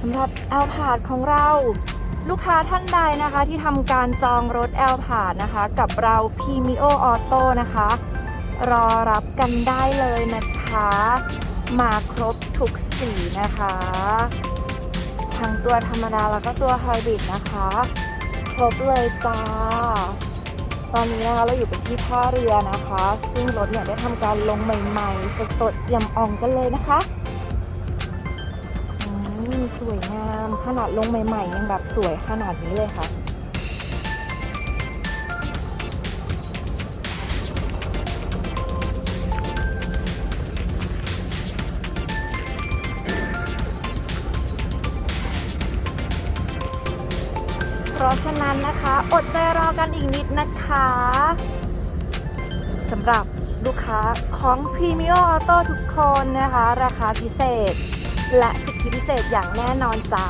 สำหรับแอลพาดของเรา ลูกค้าท่านใดนะคะที่ทำการจองรถแอลพาดนะคะ กับเรา p r e m i o Auto นะคะ รอรับกันได้เลยนะคะ มาครบทุกสีนะคะทั้งตัวธรรมดาแล้วก็ตัวไฮบริดนะคะ ครบเลยจ้า ตอนนี้นะคะเราอยู่กันที่ท่าเรือนะคะ ซึ่งรถเนี่ยได้ทำการลงใหม่ๆ สดๆเอี่ยมอ่องกันเลยนะคะ สวยงาม ขนาดลงใหม่ ๆ ยังแบบสวยขนาดนี้เลยค่ะ เพราะฉะนั้นนะคะ อดใจรอกันอีกนิดนะคะสำหรับลูกค้าของ p r e m i o Auto ทุกคนนะคะ ราคาพิเศษ และสิทธิพิเศษอย่างแน่นอนจ้า